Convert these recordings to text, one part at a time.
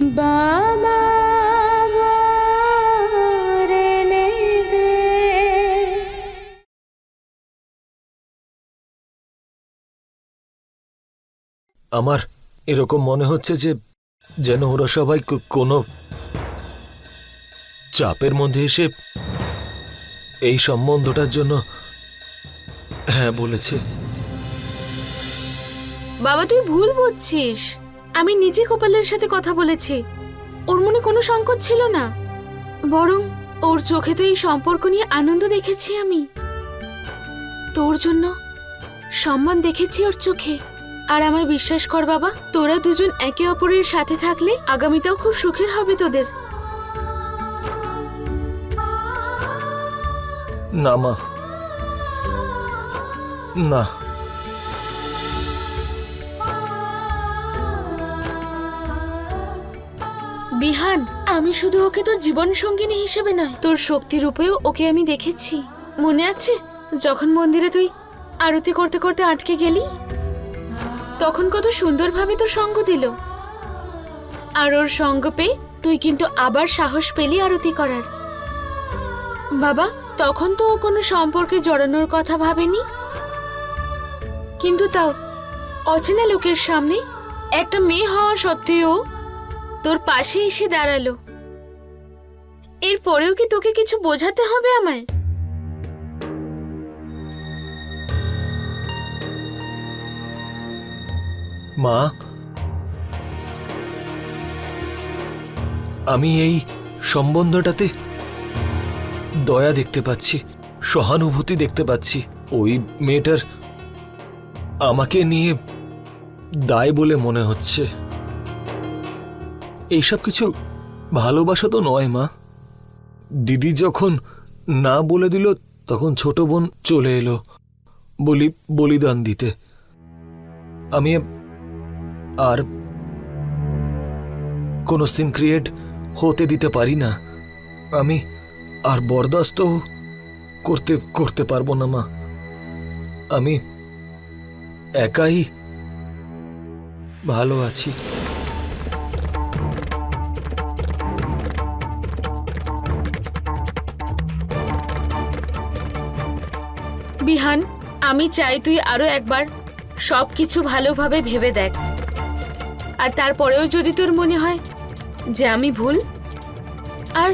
বাবা আমার এরকম মনে হচ্ছে যে যেন ওরা সবাই কোনো চাপের মধ্যে এসে এই সম্বন্ধটার জন্য হ্যাঁ বলেছে। বাবা তুই ভুল বুঝছিস। আমি নিজে গোপালের সাথে কথা বলেছি। ওর মনে কোনো সংকট ছিল না। বরং ওর চোখে তো এই সম্পর্ক নিয়ে আনন্দ দেখেছি আমি। তোর জন্য সম্মান দেখেছি ওর চোখে। আর আমায় বিশ্বাস কর বাবা, তোরা দুজন একে অপরের সাথে থাকলে আগামীটাও খুব সুখের হবে তোদের। না মা। না। বিহান, আমি শুধু ওকে তোর জীবন সঙ্গিনী হিসেবে নয়, তোর শক্তি রূপেও ওকে আমি দেখেছি। মনে আছে? যখন মন্দিরে তুই আরতি করতে করতে আটকে গেলি, তখন কত সুন্দরভাবে তোর সঙ্গ দিল। আর ওর সঙ্গ পেয়ে তুই কিন্তু আবার সাহস পেলি আরতি করার। বাবা, তখন তো ও কোনো সম্পর্কে জড়ানোর কথা ভাবেনি। কিন্তু তাও, অচেনা লোকের সামনে একটা মেয়ে হওয়া সত্ত্বেও তোর পাশে এসে দাঁড়াল। এরপরেও কি তোকে কিছু বোঝাতে হবে আমায়? মা, আমি এই সম্বন্ধটাতে দয়া দেখতে পাচ্ছি, সহানুভূতি দেখতে পাচ্ছি। ওই মেয়েটার আমাকে নিয়ে দায় বলে মনে হচ্ছে। এইসব কিছু ভালোবাসা তো নয়, মা। দিদি যখন না বলে দিল, তখন ছোট বোন চলে এলো বলি, বলিদান দিতে। আমি আর কোনো সিন ক্রিয়েট হতে দিতে পারি না। আমি আর বরদাস্ত করতে করতে পারব না, মা। আমি একাই ভালো আছি। আমি চাই তুই আরও একবার সব কিছু ভালোভাবে ভেবে দেখ। আর তারপরেও যদি তোর মনে হয় যে আমি ভুল, আর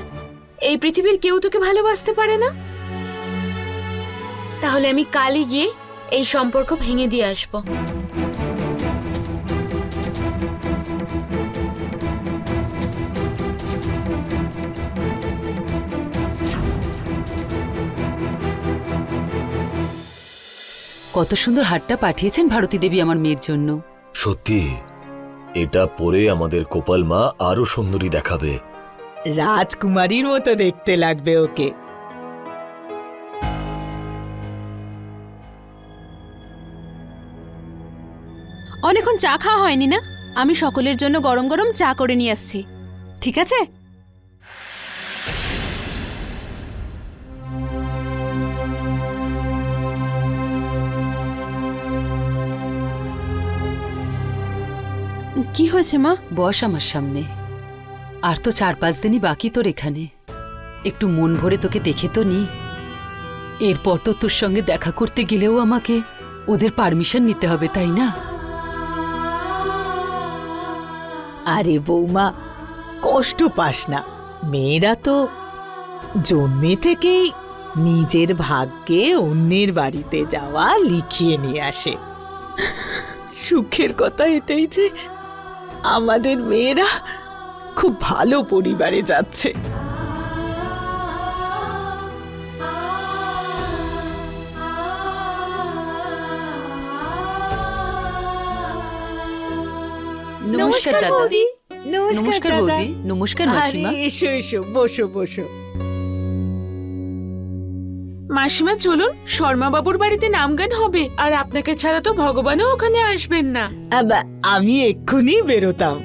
এই পৃথিবীর কেউ তোকে ভালোবাসতে পারে না, তাহলে আমি কালই গিয়ে এই সম্পর্ক ভেঙে দিয়ে আসব। কত সুন্দর হারটা পাঠিয়েছেন ভারতী দেবী আমার মেয়ের জন্য। সত্যি এটা পরে আমাদের কোপাল মা আরও সুন্দরী দেখাবে। রাজকুমারীর মতো দেখতে লাগবে ওকে। অনেকক্ষণ চা খাওয়া হয়নি না? আমি সকলের জন্য গরম গরম চা করে নিয়ে আসছি। ঠিক আছে? কি হয়েছে মা? বস আমার সামনে। আর তো চার পাঁচ দিনই বাকি তোর এখানে। একটু মন ভরে তোকে দেখে তো নি। এরপর তো তোর সঙ্গে দেখা করতে গেলেও আমাকে ওদের পারমিশন নিতে হবে তাই না? আরে বৌমা কষ্ট পাস না। মেয়েরা তো জন্মে থেকেই নিজের ভাগ্যে অন্যের বাড়িতে যাওয়া লিখিয়ে নিয়ে আসে। সুখের কথা এটাই যে আমাদের মেয়েরা খুব ভালো পরিবারে যাচ্ছে। নমস্কার দাদি। নমস্কার দাদা। বৌদি। নমস্কার মাসিমা। এসো এসো বসো বসো। মাসিমা চলুন শর্মা বাবুর বাড়িতে নামগান হবে আর আপনাকে ছাড়া তো ভগবানও ওখানে আসবেন না। আবা, আমি এক্ষুনি বেরোতাম।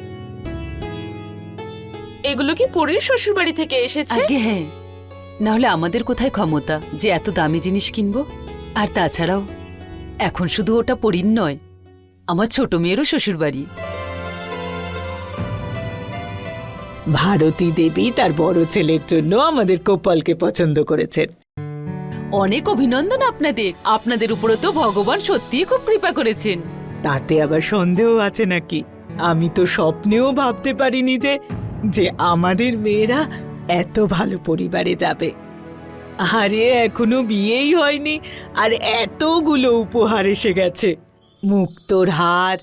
এগুলো কি পরীর শ্বশুর বাড়ি থেকে এসেছে? আগে হ্যাঁ। না হলে আমাদের কোথায় ক্ষমতা যে এত দামি জিনিস কিনবো? আর তাছাড়াও এখন শুধু ওটা পরিন নয় আমার ছোট মেয়েরও শ্বশুর বাড়ি ভারতী দেবী তার বড় ছেলের জন্য আমাদের কোপালকে পছন্দ করেছেন। অনেক অভিনন্দন আপনাদের। আপনাদের উপরে তো ভগবান সত্যিই খুব কৃপা করেছেন। তাতে আবার সন্দেহ আছে নাকি? আমি তো স্বপ্নেও ভাবতে পারিনি যে যে আমাদের মেয়েরা এত ভালো পরিবারে যাবে। আরে এখনও বিয়েই হয়নি আর এতগুলো উপহার এসে গেছে। মুক্তোর হার।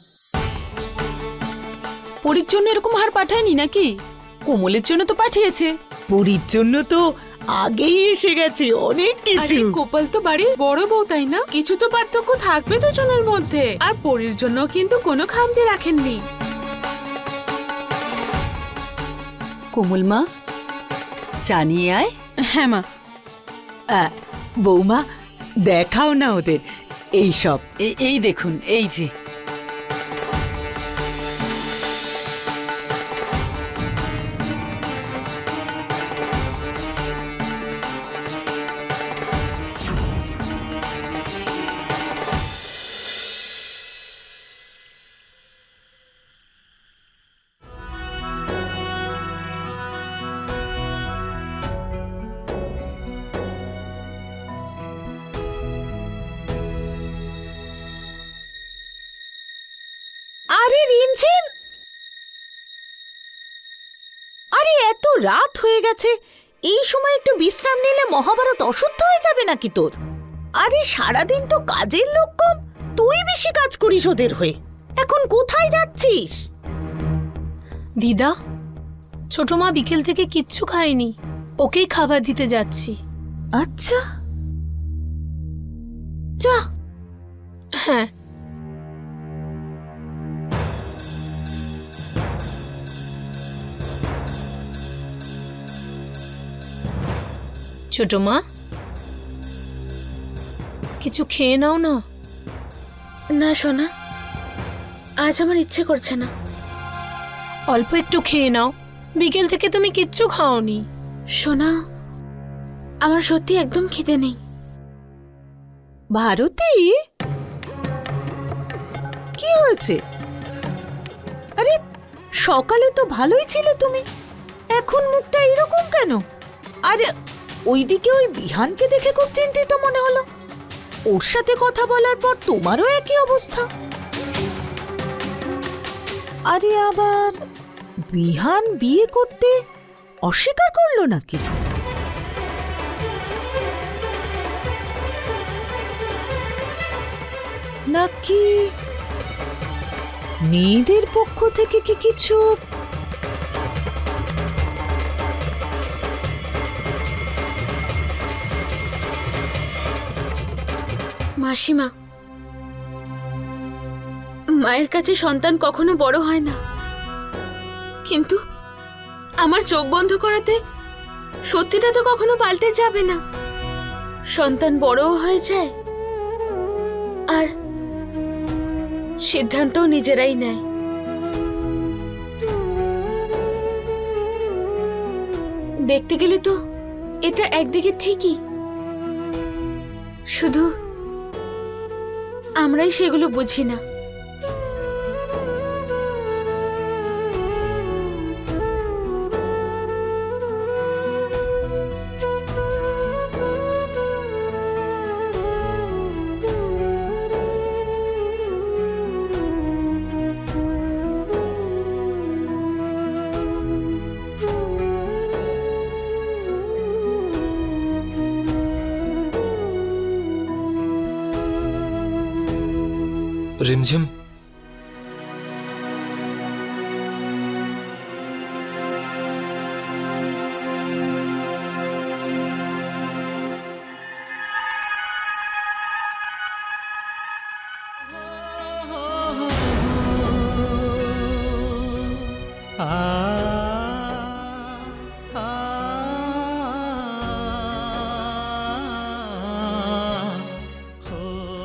পরির জন্য এরকম হার পাঠায়নি নাকি? কোমলের জন্য তো পাঠিয়েছে। পুরীর জন্য তো আগেই এসে গেছে অনেক কিছু। গোপাল তো বাড়ির বড় বউ তাই না? কিছু তো পার্থক্য থাকবে দুজনের মধ্যে। আর পরির জন্য কিন্তু কোনো খামতি রাখেননি। কোমল মা জানিয়ে আয়। হ্যাঁ মা। বৌমা দেখাও না ওদের। এই সব। এ- এই দেখুন এই যে। আরে রিমঝিম! আরে এত রাত হয়ে গেছে। এই সময় একটু বিশ্রাম নিলে মহাভারত অশুদ্ধ হয়ে যাবে নাকি তোর? আরে সারাদিন তো কাজের লোক কম। তুই বেশি কাজ করিস ওদের হয়ে। এখন কোথায় যাচ্ছিস? দিদা ছোট মা বিকেল থেকে কিচ্ছু খায়নি। ওকেই খাবার দিতে যাচ্ছি। আচ্ছা। যা। হ্যাঁ ছোট মা। কিছু খেয়ে নাও না। না সোনা। আজ আমার ইচ্ছে করছে না। অল্প একটু খেয়ে নাও। বিকেল থেকে তুমি কিচ্ছু খাওনি। সোনা আমার সত্যি একদম খিদে নেই। ভারতী? কি হয়েছে? আরে সকালে তো ভালোই ছিলে তুমি। এখন মুখটা এরকম কেন? আরে ওইদিকে ওই বিহানকে দেখে খুব চিন্তিত মনে হলো। ওর সাথে কথা বলার পর তোমারও একই অবস্থা। আরে আবার বিহান বিয়ে করতে অস্বীকার করল নাকি? নাকি মেয়েদের পক্ষ থেকে কি কিছু মাসিমা। মায়ের কাছে সন্তান কখনো বড় হয় না। কিন্তু আমার চোখ বন্ধ করাতে সত্যিটা তো কখনো পাল্টে যাবে না। সন্তান বড়ও হয়ে যায় আর সিদ্ধান্তও নিজেরাই নেয়। দেখতে গেলে তো এটা একদিকে ঠিকই। শুধু আমরাই সেগুলো বুঝি না। রিমঝিম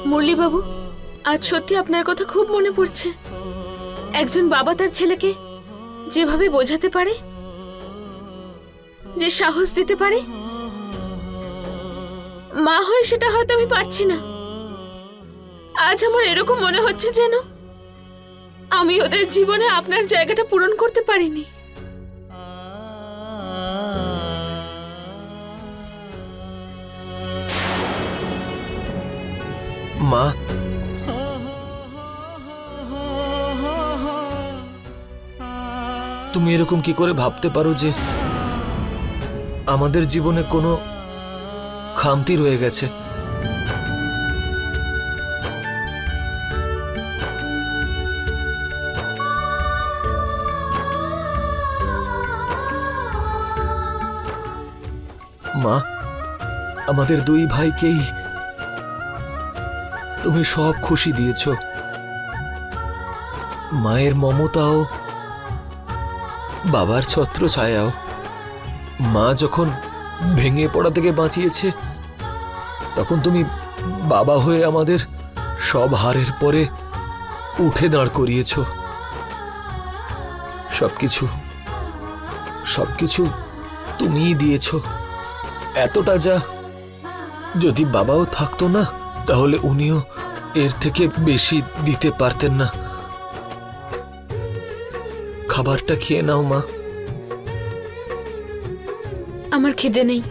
মুরলীবাবু আজ সত্যি আপনার কথা খুব মনে পড়ছে। একজন বাবা তার ছেলেকে যেভাবে বোঝাতে পারে, যে সাহস দিতে পারে, মা হয়ে সেটা হয়তো আমি পারছি না। আজ আমার এরকম মনে হচ্ছে যেন আমি ওদের জীবনে আপনার জায়গাটা পূরণ করতে পারিনি। মা তুমি এরকম কি করে ভাবতে পারো যে আমাদের জীবনে কোনো খামতি রয়ে গেছে? মা, আমাদের দুই ভাইকেই তুমি সব খুশি দিয়েছ। মায়ের মমতাও বাবার ছত্র ছায়াও। মা যখন ভেঙে পড়া থেকে বাঁচিয়েছে, তখন তুমি বাবা হয়ে আমাদের সব হারের পরে উঠে দাঁড় করিয়েছ। সবকিছু সবকিছু তুমিই দিয়েছ। এতটা যা যদি বাবাও থাকতো না, তাহলে উনিও এর থেকে বেশি দিতে পারতেন না। খাবারটা খেয়ে নাও মা। আমার খিদে নেই।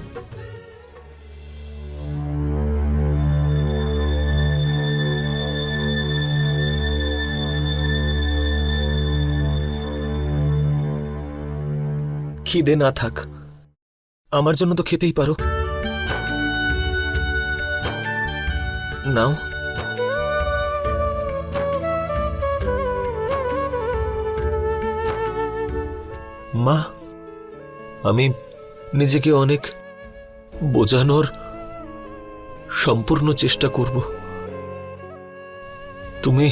খিদে না থাক। আমার জন্য তো খেতেই পারো। নাও। মা, আমি নিজেকে অনেক বোঝানোর সম্পূর্ণ চেষ্টা করব। তুমি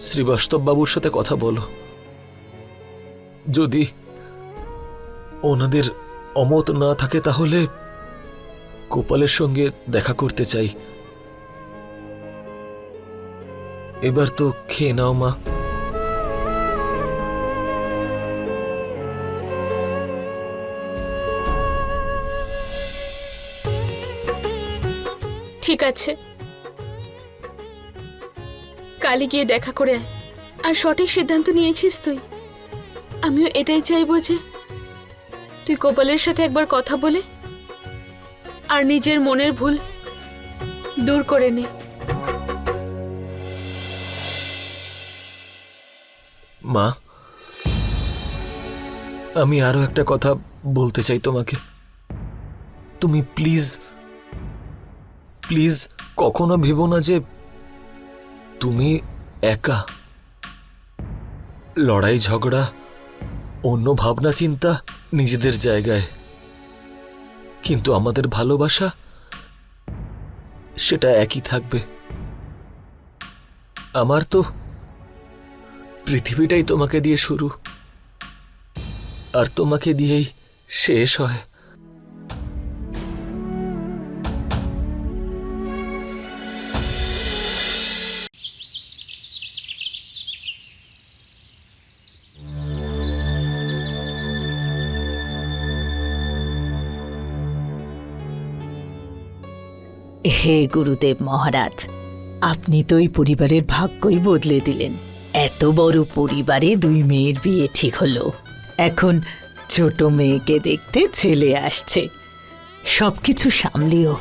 শ্রীবাস্তব বাবুর সাথে কথা বলো। যদি ওনাদের অমত না থাকে তাহলে গোপালের সঙ্গে দেখা করতে চাই। এবার তো খেয়ে নাও মা। ঠিক আছে কালি গিয়ে দেখা করে আয়। আর সঠিক সিদ্ধান্ত নিয়েছিস তুই। আমিও এটাই চাইব যে তুই কপালের সাথে একবার কথা বলে আর নিজের মনের ভুল দূর করে নে। মা, আমি আরও একটা কথা বলতে চাই তোমাকে। তুমি প্লিজ প্লিজ কখনো ভেবো না যে তুমি একা। লড়াই, ঝগড়া, অন্য ভাবনা, চিন্তা নিজেদের জায়গায়। কিন্তু আমাদের ভালোবাসা সেটা একই থাকবে। আমার তো পৃথিবীটাই তোমাকে দিয়ে শুরু। আর তোমাকে দিয়েই শেষ হয়। হে গুরুদেব মহারাজ, আপনি তো এই পরিবারের ভাগ্যই বদলে দিলেন। এত বড় পরিবারে দুই মেয়ের বিয়ে ঠিক হলো। এখন ছোট মেয়েকে দেখতে ছেলে আসছে। সবকিছু সামলিও।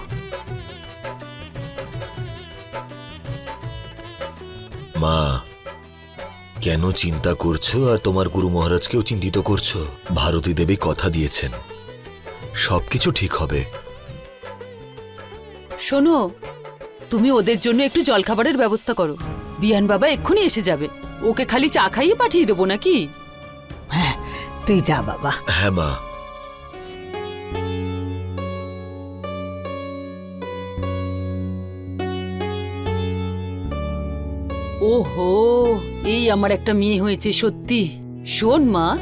মা, কেন চিন্তা করছ আর তোমার গুরু মহারাজকেও চিন্তিত করছ? ভারতী দেবী কথা দিয়েছেন। সবকিছু ঠিক হবে। শোনো তুমি ওদের জন্য একটু জলখাবারের ব্যবস্থা করো। বিয়ান বাবা এক্ষুনি এসে যাবে। ওকে খালি চা খাইয়ে পাঠিয়ে দেবো নাকি? হ্যাঁ তুই যা বাবা। হ্যাঁ মা। ওহো এই আমার একটা মেয়ে হয়েছে সত্যি। শোন মা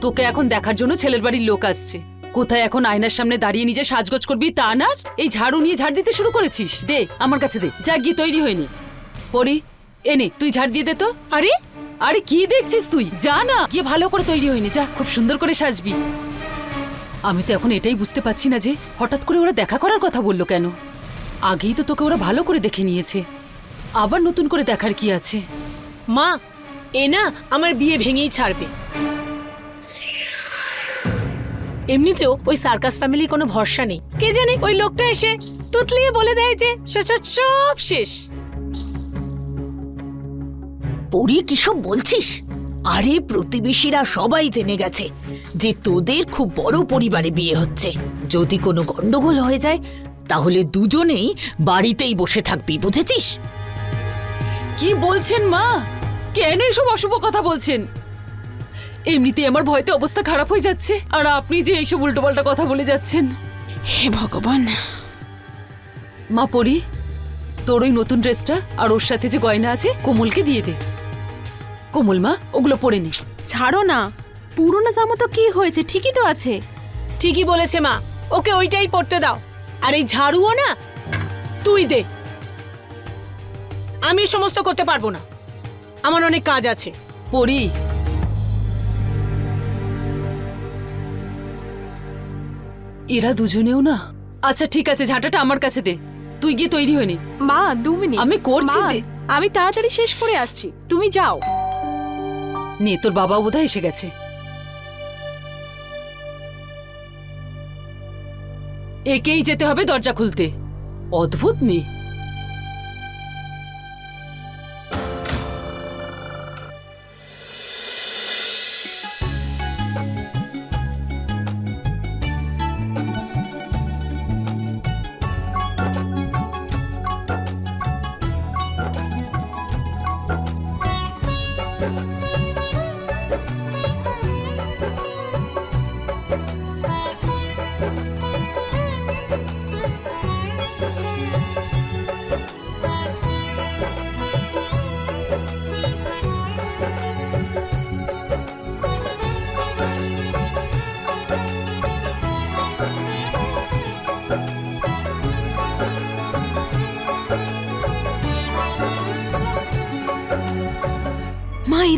তোকে এখন দেখার জন্য ছেলের বাড়ির লোক আসছে। কোথায় এখন আয়নার সামনে দাঁড়িয়ে নিজে সাজগোজ করবি তা না? এই ঝাড়ু নিয়ে ঝাড় দিতে শুরু করেছিস। দে আমার কাছে দে। যা গিয়ে তৈরি হয়নি পরি এনে তুই ঝাড় দিয়ে দে তো। আরে? আরে কি দেখছিস তুই? যা না গিয়ে ভালো করে তৈরি হয়নি যা খুব সুন্দর করে সাজবি। আমি তো এখন এটাই বুঝতে পারছি না যে হঠাৎ করে ওরা দেখা করার কথা বলল কেন? আগেই তো তোকে ওরা ভালো করে দেখে নিয়েছে। আবার নতুন করে দেখার কি আছে? মা এ না আমার বিয়ে ভেঙেই ছাড়বে। এমনিতেও ওই সার্কাস ফ্যামিলির কোনো ভরসা নেই। কে জানে ওই লোকটা এসে তুতলিয়ে বলে দেয় যে সব শেষ। পরি কিসব বলছিস? আরে প্রতিবেশীরা সবাই জেনে গেছে যে তোদের খুব বড় পরিবারে বিয়ে হচ্ছে। যদি কোনো গন্ডগোল হয়ে যায় তাহলে দুজনেই বাড়িতেই বসে থাকবি বুঝেছিস? কি বলছেন মা? কেন এসব অশুভ কথা বলছেন? এমনিতে আমার ভয়তে অবস্থা খারাপ হয়ে যাচ্ছে। আর আপনি যে এইসব উল্টোপাল্টা কথা বলে যাচ্ছেন। হে ভগবান। মা পরি তোর ওই নতুন ড্রেসটা আর ওর সাথে যে গয়না আছে কোমলকে দিয়ে দে। কোমল মা ওগুলো পরে নে। ছাড়ো না। পুরোনো জামা তো কি হয়েছে? ঠিকই তো আছে। ঠিকই বলেছে মা। ওকে ওইটাই পড়তে দাও। আর এই ঝাড়ুও না তুই দে। আমি সমস্ত করতে পারব না। আমার অনেক কাজ আছে। পড়ি এরা দুজনেও না? আচ্ছা ঠিক আছে ঝাঁটাটা আমার কাছে দে। তুই গিয়ে তৈরি হয়নি মা দু মিনিট। আমি করছি মা, দে। আমি তাড়াতাড়ি শেষ করে আসছি। তুমি যাও। নে তোর বাবা বোধহয় এসে গেছে। একেই যেতে হবে দরজা খুলতে। অদ্ভুত মেয়ে।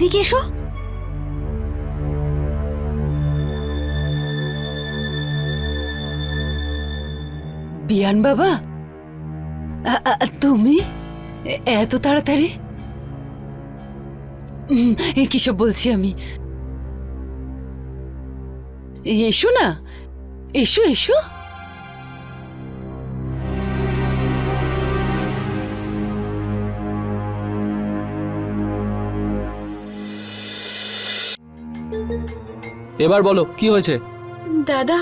এদিকে এসো। বিয়ান বাবা তুমি? এত তাড়াতাড়ি? কিসব বলছি আমি? এসো না এসো এসো। এবার বলো কি হয়েছে? দাদা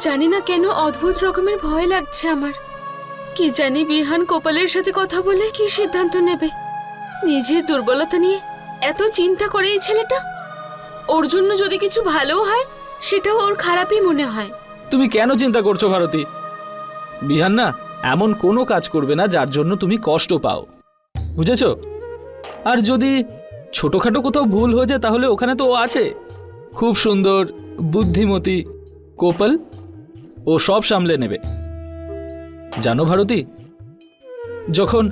জানি না কেন অদ্ভুত রকমের ভয় লাগছে আমার। কি জানি বিহান কোপালের সাথে কথা বলে কি সিদ্ধান্ত নেবে। নিজের দুর্বলতা নিয়ে এত চিন্তা করে এই ছেলেটা? ওর জন্য যদি কিছু ভালো হয় সেটাও ওর খারাপই মনে হয়। তুমি কেন চিন্তা করছ ভারতী? বিহান না এমন কোনো কাজ করবে না যার জন্য তুমি কষ্ট পাও। বুঝেছ? আর যদি ছোটখাটো কোথাও ভুল হয়ে যায় তাহলে ওখানে তো ও আছে। খুব সুন্দর, বুদ্ধিমতী, কোপাল ও সব সামলে নেবে। জানো ভারতী, যখন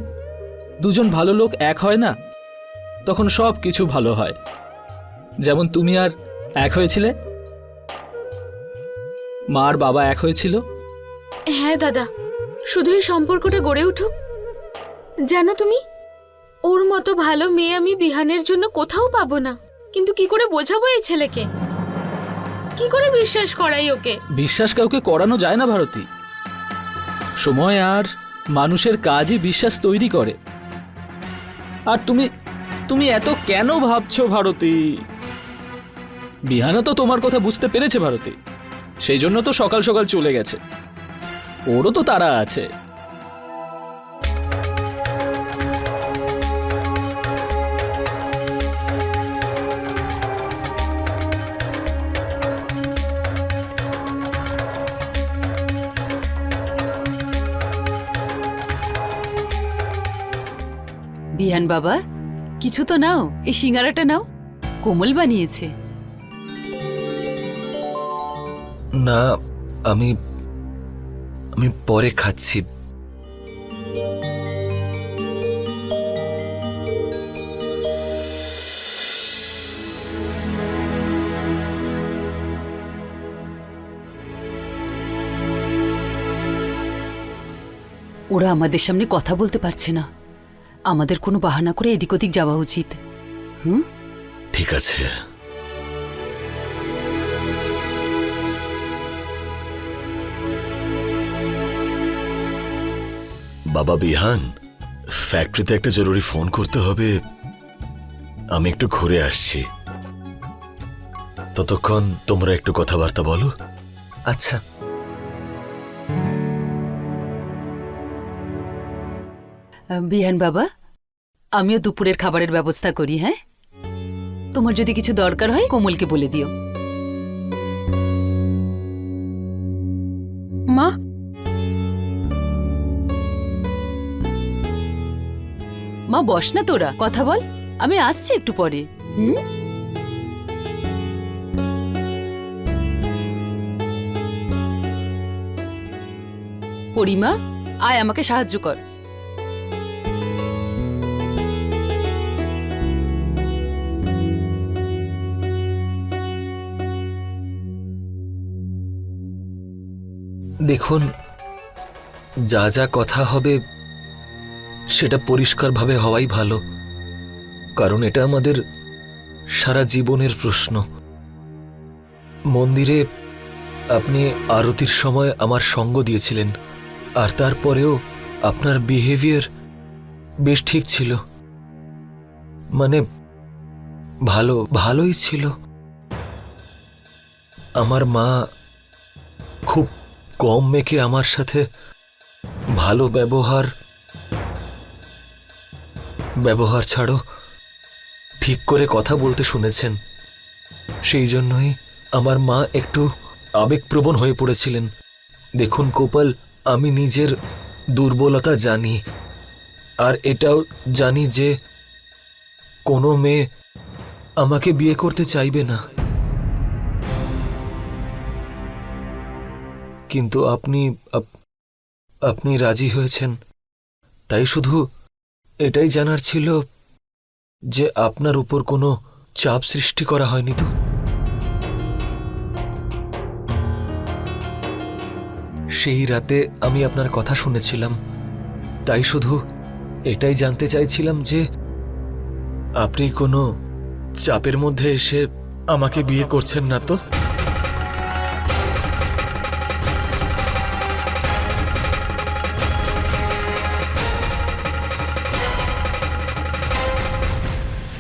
দুজন ভালো লোক এক হয় না, তখন সব কিছু ভালো হয়। যেমন তুমি আর এক হয়েছিলে। মা আর বাবা এক হয়েছিল। হ্যাঁ দাদা, শুধু এই সম্পর্কটা গড়ে উঠুক। জানো তুমি, ওর মতো ভালো মেয়ে আমি বিহানের জন্য কোথাও পাবো না। কিন্তু কি করে বোঝাবো এই ছেলেকে? কি করে বিশ্বাস করাই ওকে? বিশ্বাস কাউকে করানো যায় না, ভারতী। সময় আর মানুষের কাজই বিশ্বাস তৈরি করে। আর তুমি তুমি এত কেন ভাবছ, ভারতী? বিহানও তো তোমার কথা বুঝতে পেরেছে, ভারতী। সেই জন্য তো সকাল সকাল চলে গেছে। ওরও তো তারা আছে। বিহান বাবা কিছু তো নাও এই সিঙ্গারাটা নাও। কোমল বানিয়েছে। না আমি আমি পরে খাচ্ছি। ওরা আমাদের সামনে কথা বলতে পারছে না। আমাদের কোনো বাহানা করে এদিক ওদিক যাওয়া উচিত। হুম? ঠিক আছে। বাবা বিহান ফ্যাক্টরিতে একটা জরুরি ফোন করতে হবে। আমি একটু ঘুরে আসছি। ততক্ষণ তোমরা একটু কথাবার্তা বলো। আচ্ছা। বিহান বাবা আমিও দুপুরের খাবারের ব্যবস্থা করি হ্যাঁ? তোমার যদি কিছু দরকার হয় কোমলকে বলে দিও। মা? মা বস না তোরা কথা বল আমি আসছি একটু পরে। হুম? পরিমা আয় আমাকে সাহায্য কর। দেখুন, যা যা কথা হবে সেটা পরিষ্কারভাবে হওয়াই ভালো, কারণ এটা আমাদের সারা জীবনের প্রশ্ন। মন্দিরে আপনি আরতির সময় আমার সঙ্গ দিয়েছিলেন, আর তারপরেও আপনার বিহেভিয়ার বেশ ঠিক ছিল। মানে ভালো, ভালোই ছিল। আমার মা খুব কম মেকে আমার সাথে ভালো ব্যবহার ব্যবহার ছাড়ো। ঠিক করে কথা বলতে শুনেছেন। সেই জন্যই আমার মা একটু আবেগপ্রবণ হয়ে পড়েছিলেন। দেখুন কোপাল আমি নিজের দুর্বলতা জানি। আর এটাও জানি যে কোনো মেয়ে আমাকে বিয়ে করতে চাইবে না। কিন্তু আপনি আপনি রাজি হয়েছেন। তাই শুধু এটাই জানার ছিল যে আপনার উপর কোনো চাপ সৃষ্টি করা হয়নি তো। সেই রাতে আমি আপনার কথা শুনেছিলাম। তাই শুধু এটাই জানতে চাইছিলাম যে আপনি কোনো চাপের মধ্যে এসে আমাকে বিয়ে করছেন না তো?